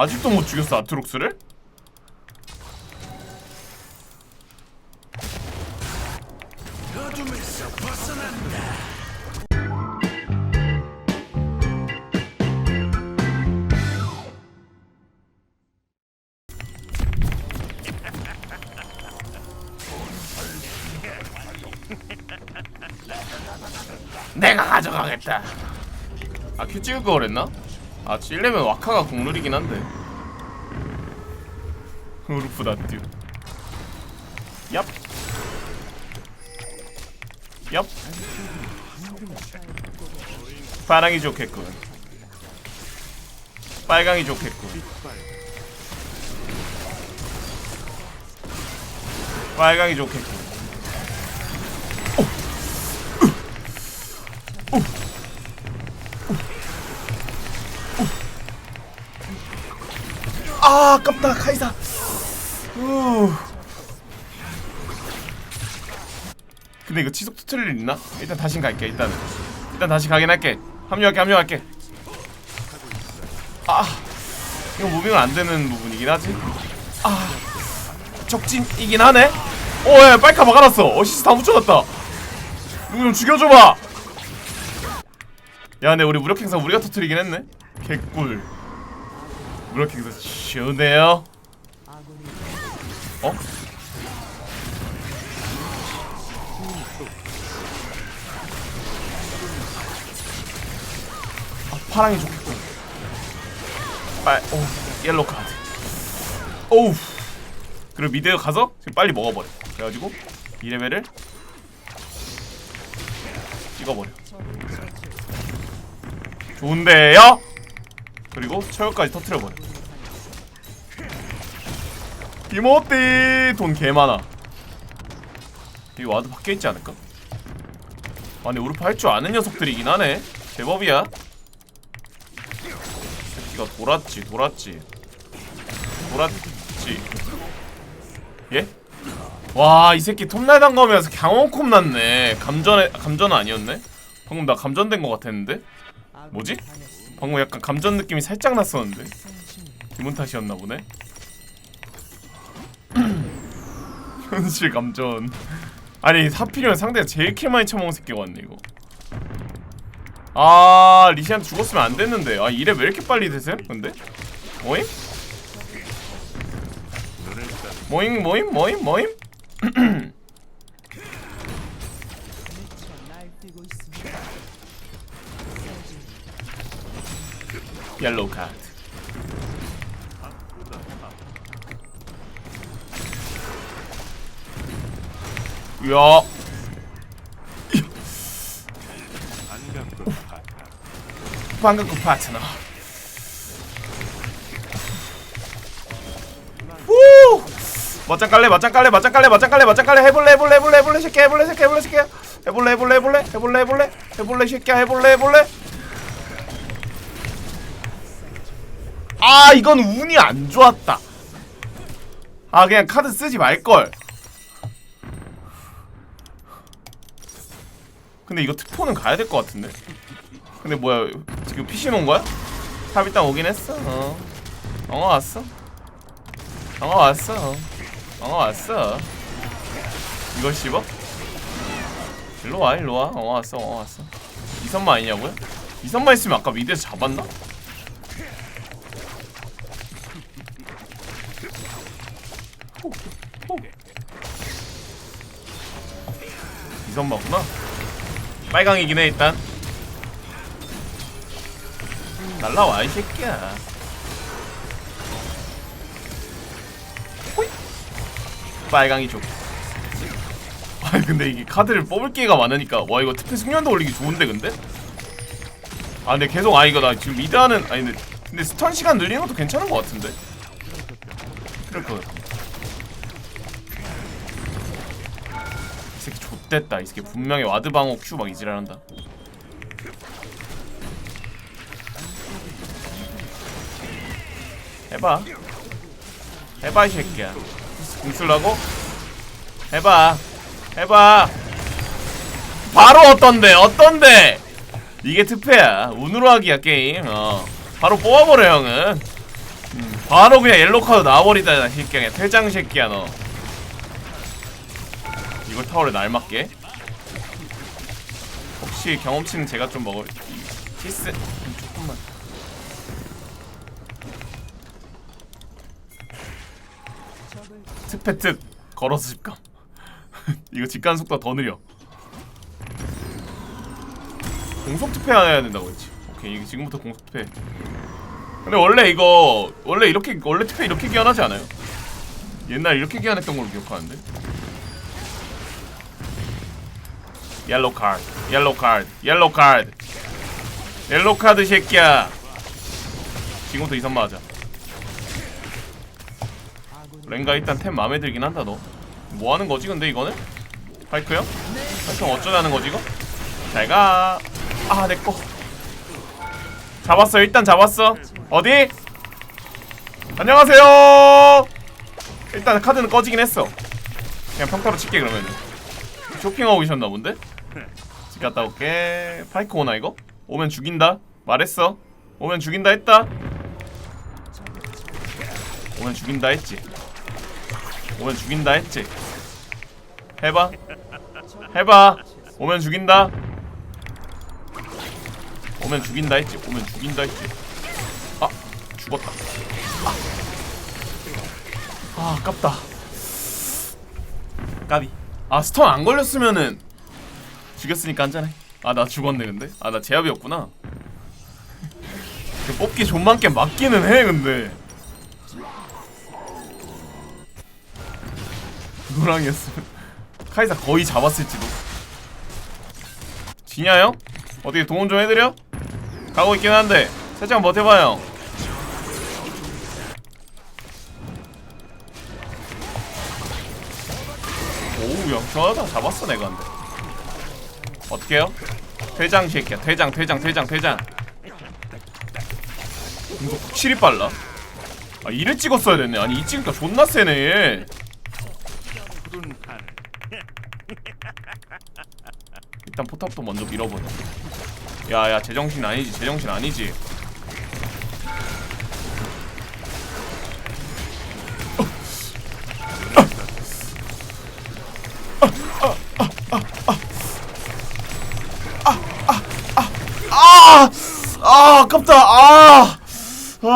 아직도 못 죽였어 아트록스를? 내가 가져가겠다. 아 큐 찍을 거 그랬나? 아 찔려면 와카가 국룰이긴 한데. 우르프 다듀. 얍. 얍. 파랑이 좋겠군. 빨강이 좋겠군. 빨강이 좋겠군. 아 아깝다 카이사. 우. 근데 이거 지속 투트릴 일 있나? 일단 다시 갈게 일단 일단 다시 가긴 할게. 합류할게 합류할게. 아 이거 무빙은 안 되는 부분이긴 하지. 아 적진이긴 하네. 오야 빨카 막아놨어. 어시스 다 묻혀놨다. 누구 좀 죽여줘봐. 야 근데 우리 무력 행사 우리가 터트리긴 했네. 개꿀 행사 시원해요 어? 아, 파랑이 좋겠군. 빨, 오, 옐로 카드. 오우. 그리고 미드 가서 지금 빨리 먹어버려. 그래가지고 이 레벨을 찍어버려. 좋은데요? 그리고 철까지 터트려버려. 이모띠 돈 개많아. 이 와드 밖에 있지 않을까? 아니 우르프 할줄 아는 녀석들이긴 하네. 제법이야. 새끼가 돌았지, 돌았지, 돌았지. 예? 와, 이 새끼 톱날당 거면서 강원콤 났네. 감전에 감전은 아니었네. 방금 나 감전된 거 같았는데. 뭐지? 방금 약간 감전 느낌이 살짝 났었는데. 기분 탓이었나 보네. 현실 감전. 아니 사필이면 상대가 제일 킬 많이 쳐먹은 새끼가 왔네 이거. 아 리시안 죽었으면 안 됐는데 아 이래 왜 이렇게 빨리 되세요? 근데 모임? 모임 모임 모임 모임? 옐로우 카드 야 방금 파트너 우 맞짱 깔래 맞짱 깔래 맞짱 깔래 맞짱 깔래 맞짱 깔래 해볼래 해볼래 해볼래 해볼래 새끼 해볼래 새끼 해볼래 새끼 해볼래 해볼래 해볼래 해볼래 해볼래 해볼래 새끼야 해볼래 해볼래 아 이건 운이 안 좋았다. 아 그냥 카드 쓰지 말걸. 근데 이거 특포는 가야 될 것 같은데? 근데 뭐야 지금 PC 놓은 거야? 탑 일단 오긴 했어 어. 엉어 왔어? 엉어 왔어 엉어 왔어. 이걸 씹어? 일로 와 일로 와. 엉어 왔어 엉어 왔어. 이선마 아니냐고요? 이선마 있으면 아까 미드에서 잡았나? 이선마구나. 빨강이긴 해 일단. 날라와 이 새끼야. 호잇. 빨강이 좋아 근데 이게 카드를 뽑을 기회가 많으니까. 와 이거 특패 숙련도 올리기 좋은데 근데? 아 근데 계속 아 이거 나 지금 미드하는 아니 근데, 근데 스턴 시간 늘리는 것도 괜찮은 것 같은데? 그럴 거 새끼 좆됐다. 이 새끼 분명히 와드 방어 큐 막 이지랄한다. 해봐. 해봐 이 새끼야. 공술라고? 해봐. 해봐. 바로 어떤데? 어떤데? 이게 특패야. 운으로 하기야 게임. 어. 바로 뽑아버려 형은. 음, 바로 그냥 옐로 카드 나와버리다 새끼야. 퇴장 새끼야 너 이걸 타워를 날맞게. 혹시 경험치는 제가 좀 먹을 음, 조금만. 특패특 걸어서 집감. 이거 집간 속도가 더 느려. 공속 투패 해야 된다고 했지. 오케이 지금부터 공속 투패. 근데 원래 이거 원래 이렇게 원래 투패 이렇게 기한하지 않아요? 옛날 이렇게 기한했던 걸로 기억하는데 옐로우 카드 옐로우 카드 옐로우 카드 옐로우 카드 새끼야 지금부터 이선마 하자 랭가 일단 템 마음에 들긴 한다 너 뭐하는 거지 근데 이거는? 파이크 형? 파이크 형 어쩌자는 거지 이거? 잘가 아 내꺼 잡았어 일단 잡았어 어디? 안녕하세요 일단 카드는 꺼지긴 했어 그냥 평타로 칠게 그러면은 쇼핑하고 계셨나 본데? 집 갔다 올게. 파이크 오나 이거? 오면 죽인다. 말했어. 오면 죽인다 했다. 오면 죽인다 했지. 오면 죽인다 했지. 해봐. 해봐. 오면 죽인다. 오면 죽인다 했지. 오면 죽인다 했지. 아 죽었다. 아, 아 아깝다. 까비. 아 스턴 안 걸렸으면은 죽였으니까 한잔해. 아 나 죽었네 근데. 아 나 제압이었구나. 그 뽑기 존만게 맞기는 해 근데. 노랑이었으면 카이사 거의 잡았을지도. 지냐 형? 어떻게 도움 좀 해드려? 가고 있긴 한데 살짝 버텨봐요. 오우 영천하다. 잡았어 내가 근데 어떻게 해요? 퇴장 새끼야. 퇴장 퇴장 퇴장 퇴장. 이거 확실히 빨라. 아 이래 찍었어야 됐네. 아니 이 찍으니까 존나 세네. 얘 일단 포탑도 먼저 밀어보자. 야야 제정신 아니지 제정신 아니지 아 아깝다. 아!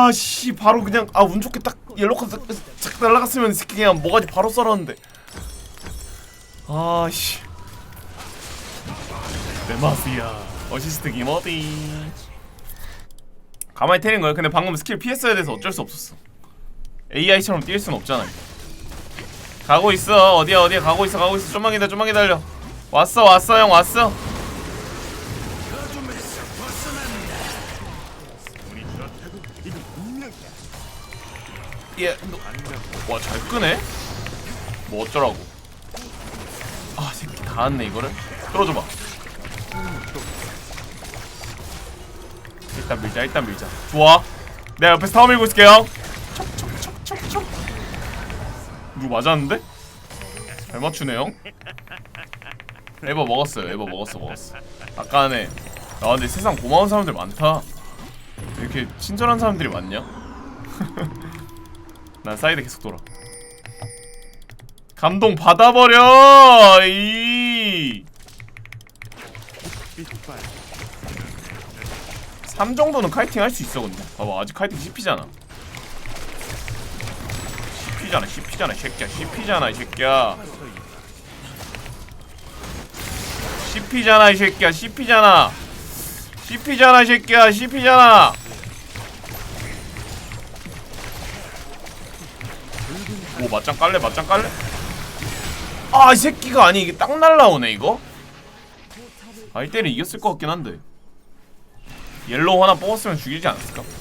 아씨 바로 그냥 아 운 좋게 딱 옐로 카드 딱 날라갔으면 이 새끼 그냥 뭐가지 바로 썰었는데. 아씨. 내 마피아 어시스트 김어디. 가만히 때린 거야. 근데 방금 스킬 피했어야 돼서 어쩔 수 없었어. AI처럼 뛸 순 없잖아. 가고 있어. 어디야 어디야? 가고 있어 가고 있어. 좀만 기다려 좀만 기다려. 왔어 왔어 형 왔어 예, 와 잘 끄네. 뭐 어쩌라고? 아 새끼 다 왔네 이거를. 끌어줘봐. 일단 밀자, 일단 밀자. 좋아. 내가 옆에서 타워 밀고 있을게요. 촉촉촉촉촉. 누구 맞았는데? 잘 맞추네요. 에버 먹었어요. 에버 먹었어, 먹었어. 아까네. 아 근데 세상 고마운 사람들 많다. 이렇게 친절한 사람들이 많냐? 난 사이드 계속 돌아. 감동 받아버려. 이. 3 정도는 카이팅 할 수 있어 근데. 봐봐 아직 카이팅. CP잖아, CP잖아, 이 새끼야, CP잖아, 이 새끼야. CP잖아, 이 새끼야, CP잖아. CP잖아, 이 새끼야, CP잖아. 맞짱 깔래 맞짱 깔래? 아 이 새끼가 아니 이게 딱 날라오네 이거? 아 이때는 이겼을 것 같긴 한데 옐로우 하나 뽑았으면 죽이지 않았을까?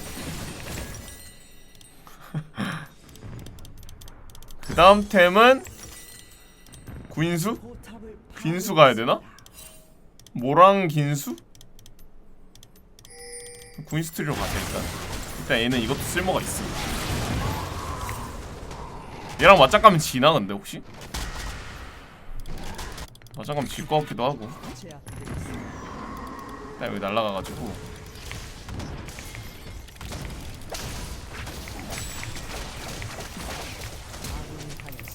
그 다음 템은 구인수? 빈수 가야 되나? 모랑 긴수? 구인수 트리로 가자 일단 일단 얘는 이것도 쓸모가 있어 얘랑 맞짱가면 지나 근데 혹시? 맞짱가면 질 것 같기도 하고 딱 여기 날라가가지고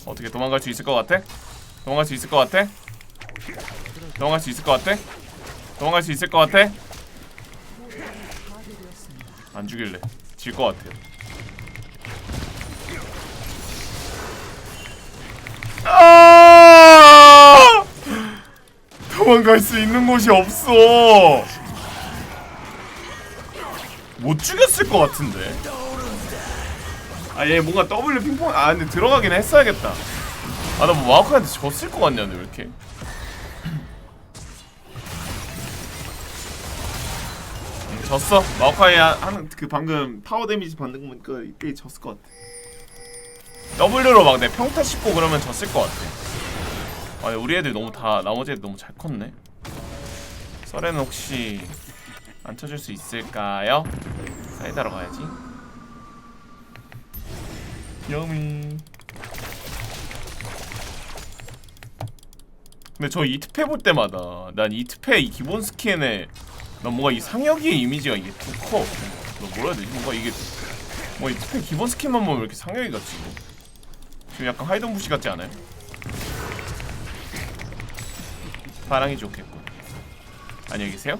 어떻게 도망갈 수 있을 것 같아? 도망갈 수 있을 것 같아? 도망갈 수 있을 것 같아? 도망갈 수 있을 것 같아? 안 죽일래 질 것 같아요 도망갈 수 있는 곳이 없어. 못 죽였을 것 같은데. 아 얘 뭔가 W 핑퐁 아 근데 들어가긴 했어야겠다. 아 나 뭐 마우카한테 졌을 것 같냐 왜 이렇게? 음, 졌어. 마우카이 하는 그 방금 파워 데미지 받는 거 보니까 이때 졌을 것 같아. W로 막 내 평타 씹고 그러면 졌을 것 같아. 아 우리 애들 너무 다 나머지 애들 너무 잘 컸네. 썰에는 혹시 안 쳐줄 수 있을까요? 사이다로 가야지. 여미. 근데 저 이트페 볼 때마다 난 이트페 이 기본 스킨에 난 뭔가 이 상혁이의 이미지가 이게 더 커. 너 뭐라 해야 되지? 뭔가 이게 뭐 이트페 기본 스킨만 보면 왜 이렇게 상혁이 같지? 지금 약간 하이던 부시 같지 않아요? 파랑이 좋겠고. 안녕히 계세요.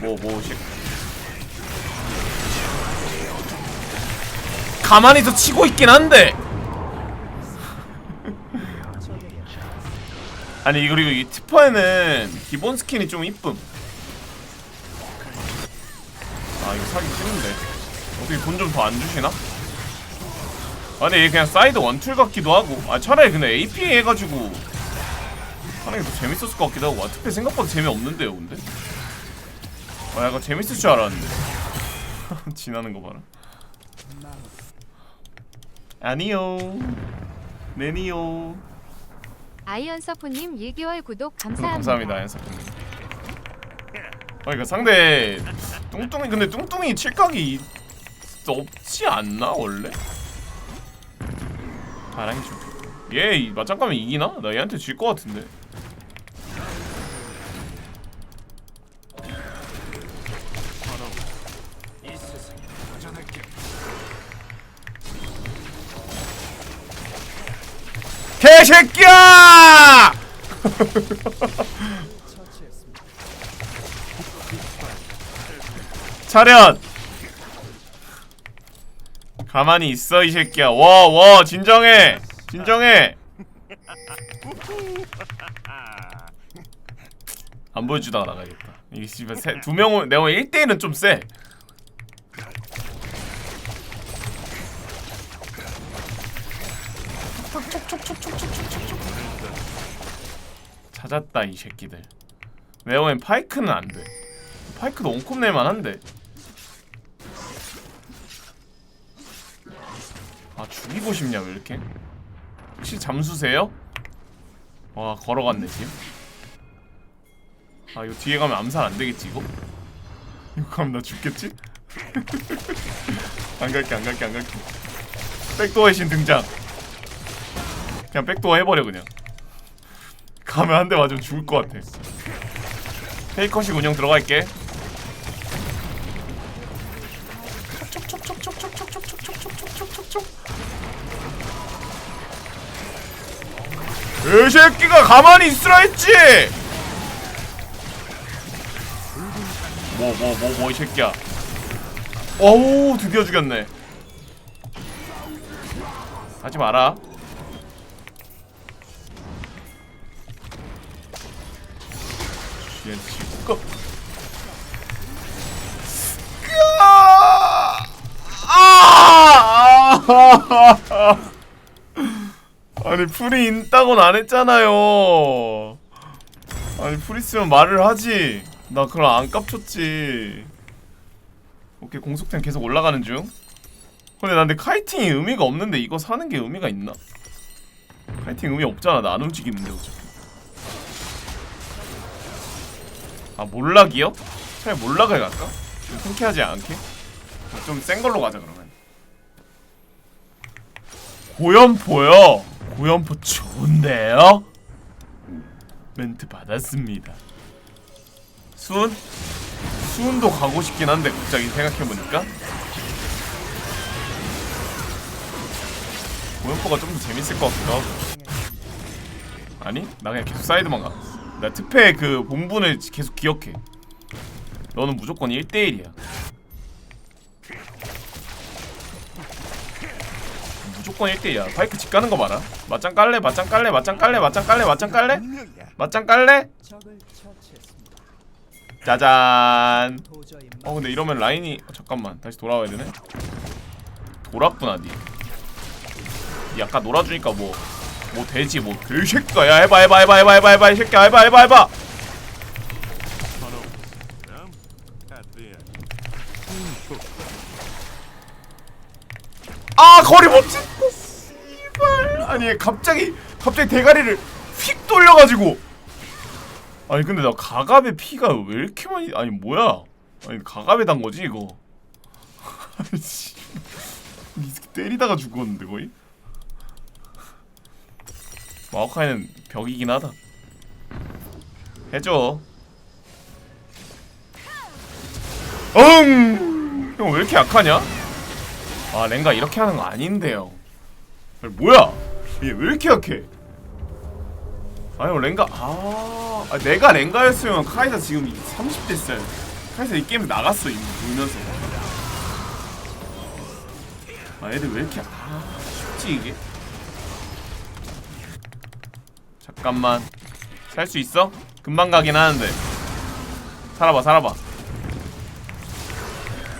뭐 뭐식 가만히 더 치고 있긴 한데 아니 그리고 이 티퍼에는 기본 스킨이 좀 이쁨 아 이거 사기 싫은데 어떻게 돈 좀 더 안 주시나? 아얘 그냥 사이드 원툴 같기도 하고. 아 차라리 근데 AP 해가지고. 하는 게 더 재밌었을 것 같기도 하고. 와트페 생각보다 재미없는데요 근데? 아 약간 재밌을 줄 알았는데. 지나는 거 봐라. 아니요. 네니요. 아이언 서프님 1개월 구독 구독 감사합니다. 감사합니다 연석님. 아 이거 상대 뚱뚱이 근데 뚱뚱이 칠각이 없지 않나 원래? 바람이 좀 얘 맞짱 가면 이기나? 나 얘한테 질 것 같은데 개새끼야! 차렷! 가만히 있어 이 새끼야. 와, 와, 진정해. 진정해. 안 보여주다가 나가야겠다. 이게 씨발 세- 두 명은 내가 1대1은 좀 세. 찾았다 이 새끼들. 네오엔 파이크는 안 돼. 파이크도 온콤 낼만 한데. 아 죽이고 싶냐 왜 이렇게? 혹시 잠수세요? 와 걸어갔네 지금. 아 이거 뒤에 가면 암살 안 되겠지 이거? 이거 가면 나 죽겠지? 안 갈게 안 갈게 안 갈게. 백도어 의 신 등장. 그냥 백도어 해버려 그냥. 가면 한 대 맞으면 죽을 것 같아. 페이커식 운영 들어갈게. 이 새끼가 가만히 있으라 했지. 뭐 뭐 뭐 뭐 이 새끼야. 어우 드디어 죽였네. 하지 마라. 얘 지금 아! 아 니 풀이 있다고는 안 했잖아요. 아니 풀 있으면 말을 하지. 나 그럼 안 깝쳤지. 오케이 공속템 계속 올라가는 중. 근데 나 근데 카이팅이 의미가 없는데 이거 사는 게 의미가 있나? 카이팅 의미 없잖아. 나 안 움직이는데 어차피. 아 몰락이요? 차라리 몰락을 갈까? 좀 통쾌하지 않게? 좀 센 걸로 가자 그러면 고연포요? 고연포 좋은데요? 멘트 받았습니다. 순? 수은도 가고 싶긴 한데 갑자기 생각해보니까? 고연포가 좀 더 재밌을 것 같기도 하고. 아니? 나 그냥 계속 사이드만 가나 특패 그 본분을 계속 기억해. 너는 무조건 1대1이야 무조건 1대1이야. 파이크 집 가는 거 봐라. 맞짱 깔래 맞짱 깔래 맞짱 깔래 맞짱 깔래 맞짱 깔래? 맞짱 깔래? 짜잔. 어 근데 이러면 라인이 어, 잠깐만. 다시 돌아와야 되네. 돌았구나 니. 니 아까 놀아주니까 뭐뭐 되지? 뭐 개새끼야 야 해봐 해봐 해봐 해봐 해봐 해봐 이 새끼야. 해봐 해봐 해봐. 아 거리 못 찍고 씨발 아니 갑자기 갑자기 대가리를 휙 돌려가지고. 아니 근데 나 가갑에 피가 왜 이렇게 많이 아니 뭐야? 아니 가갑에 단 거지 이거? 아니 때리다가 죽었는데 거의? 마오카이는 벽이긴 하다. 해줘. 응! 형왜 이렇게 약하냐? 아 랭가 이렇게 하는 거 아닌데요. 뭐야 얘 왜 이렇게 약해 아니 랭가 아, 아 내가 랭가였으면 카이사 지금 30대 살 카이사 이 게임 나갔어 이미 보면서 아 애들 왜 이렇게 아 쉽지 이게 잠깐만 살 수 있어? 금방 가긴 하는데 살아봐 살아봐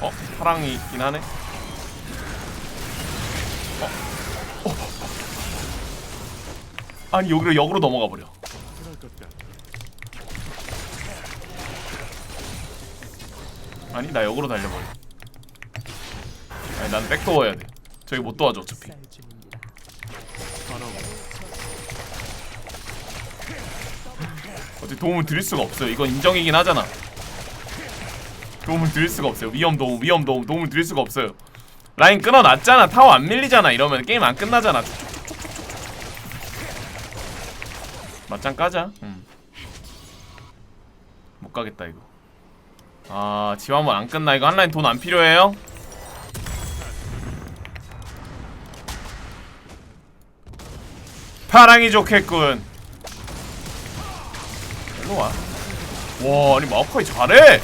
어? 파랑이 있긴 하네 어? 어? 아니 여기로 역으로 넘어가 버려. 아니 나 역으로 달려버려. 아니 난 백도어야 돼. 저기 못 도와줘 어차피. 어차피 도움을 드릴 수가 없어요. 이건 인정이긴 하잖아. 도움을 드릴 수가 없어요. 위험 도움 위험 도움 도움을 드릴 수가 없어요. 라인 끊어놨잖아. 타워 안 밀리잖아. 이러면 게임 안 끝나잖아 맞짱 까자 음. 못 가겠다 이거 아 한번 안 끝나 이거 한라인 돈 안 필요해요? 파랑이 좋겠군 일로 와. 와 아니 마오카이 잘해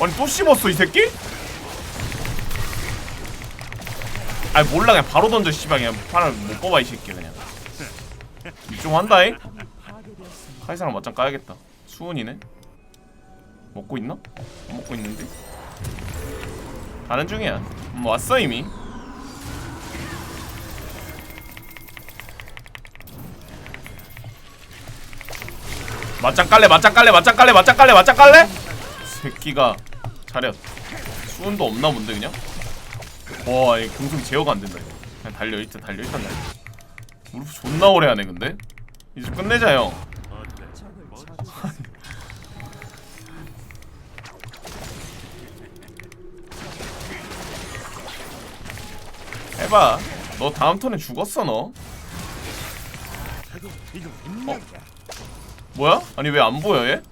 아니 또 씹었어 이 새끼? 아니 몰라 그냥 바로 던져 씨발 그냥 팔을 못 뽑아 이 새끼 그냥 이좀 한다잉? 카이사랑 맞짱 까야겠다 수은이네 먹고 있나? 안 먹고 있는데? 가는 중이야 음, 왔어 이미 맞짱 깔래 맞짱 깔래 맞짱 깔래 맞짱 깔래 맞짱 깔래? 새끼가 잘했 수은도 없나 본데 그냥? 와, 이 공성 제어가 안 된다. 이거. 그냥 달려 일단 달려 일단 달려. 무릎 존나 오래 하네 근데. 이제 좀 끝내자 형. 해봐. 너 다음 턴에 죽었어 너. 어? 뭐야? 아니 왜 안 보여 얘?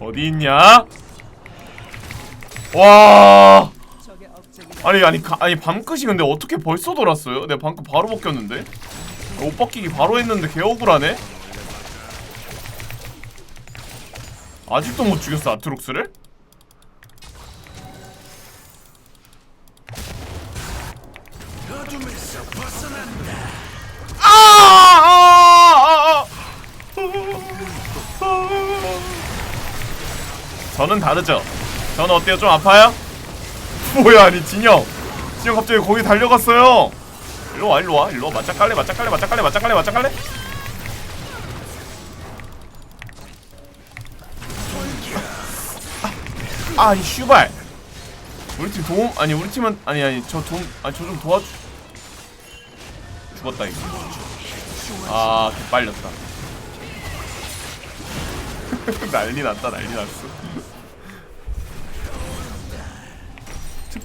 어디 있냐? 와. 아니 아니 가, 아니 밤끝이 근데 어떻게 벌써 돌았어요? 내가 방금 바로 벗겼는데. 옷 벗기기 바로 했는데 개 억울하네. 아직도 못 죽였어 아트록스를? 아! 아! 아! 아! 저는 다르죠. 저는 어때요? 좀 아파요? 뭐야 아니 진영. 진영 갑자기 거기 달려갔어요. 일로와 일로와 일로와. 맞짱 깔래 맞짱 깔래 맞짱 깔래 맞짱 깔래 맞짱 깔래? 아이 슈발. 우리 팀 도움 아니 우리 팀은 아니 아니 저 도움 아니 저 좀 도와주 죽었다 이거. 아 개빨렸다. 난리 났다 난리 났어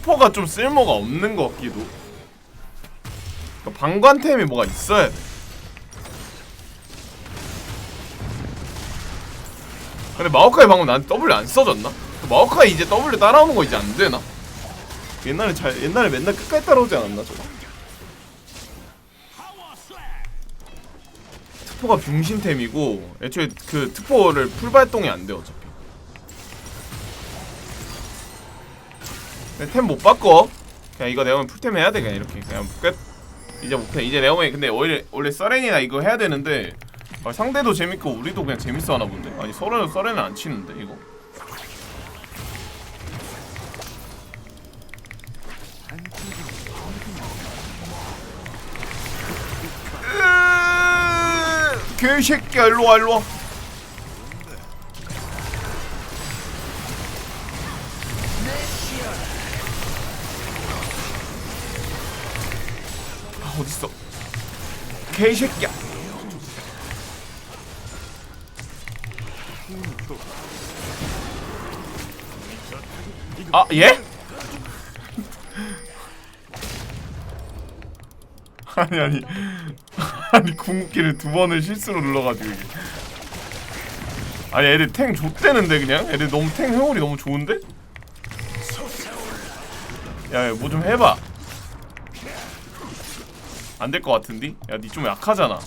특포가 좀 쓸모가 없는 것 같기도 그러니까 방관템이 뭐가 있어야 돼 근데 마오카이 방금 나한테 W 안 써졌나? 그 마오카이 이제 W 따라오는 거 이제 안 되나? 옛날에 잘 옛날에 맨날 끝까지 따라오지 않았나 저거? 특포가 병신템이고 애초에 그 특포를 풀 발동이 안돼 어차 템 못 바꿔. 그냥 이거 내가 풀템 해야 돼 그냥 이렇게 그냥 끝. 이제 못 해. 이제 레오이 근데 원래 원래 서렌이나 이거 해야 되는데 아, 상대도 재밌고 우리도 그냥 재밌어 하나 본데. 아니 서렌 서렌은 안 치는데 이거. 와 일로 와. 개새끼야. 아 예? 아니 아니 아니 궁극기를 두 번을 실수로 눌러가지고 이게 아니 애들 탱 좆대는데 그냥 애들 너무 탱 회오리 너무 좋은데? 야뭐 좀 해봐 안 될 것 같은디? 야니 좀 약하잖아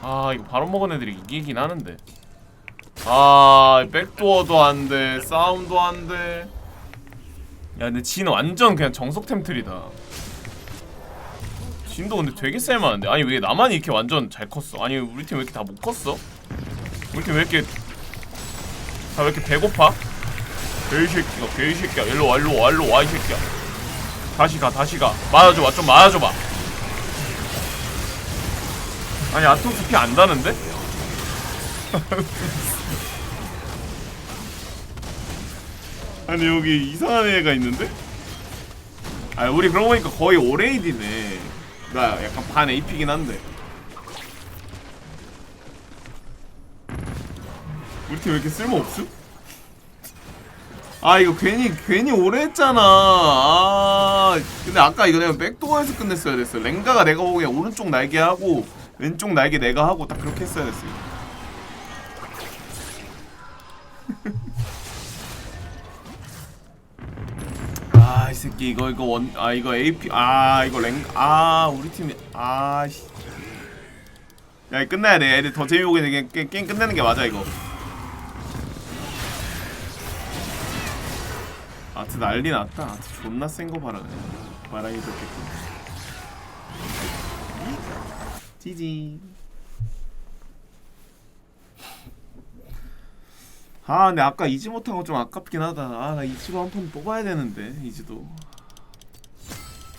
아 이거 바로 먹은 애들이 이기긴 하는데 아 백도어도 안 돼 싸움도 안 돼 야 근데 진 완전 그냥 정석 템틀이다 진도 근데 되게 쌀만한데 아니 왜 나만 이렇게 완전 잘 컸어 아니 우리 팀 왜 이렇게 다 못 컸어? 우리 팀 왜 이렇게 다 왜 이렇게 배고파? 개새끼가 개새끼야 일로 와 일로 와 일로 와 이 새끼야 다시 가 다시 가 맞아줘봐 좀 맞아줘봐 아니 아톰스 피 안 다는데? 아니 여기 이상한 애가 있는데? 아 우리 그러고 보니까 거의 오레이디네 나 약간 반 AP긴 한데 우리 팀 왜 이렇게 쓸모없음? 아 이거 괜히 괜히 오래 했잖아. 아 근데 아까 이거 내가 백도어에서 끝냈어야 됐어 랭가가 내가 보기엔 오른쪽 날개 하고 왼쪽 날개 내가 하고 딱 그렇게 했어야 됐어 이거. 아, 이 새끼 이거 이거 원 아 이거 AP 아 이거 랭아 우리 팀이 아씨. 야 끝나야 돼. 애들 더 재미보게 되게 게임 끝내는 게 맞아 이거 아트 난리 났다. 아트 존나 센 거 봐라 그냥. 말하기 좋겠군 지지 아 근데 아까 이지 못한 거 좀 아깝긴 하다. 아 나 이지로 한 판 뽑아야 되는데 이지도.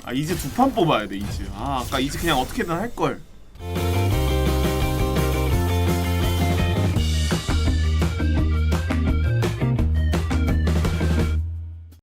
아 이지 두 판 뽑아야 돼 이지. 아 아까 이지 그냥 어떻게든 할걸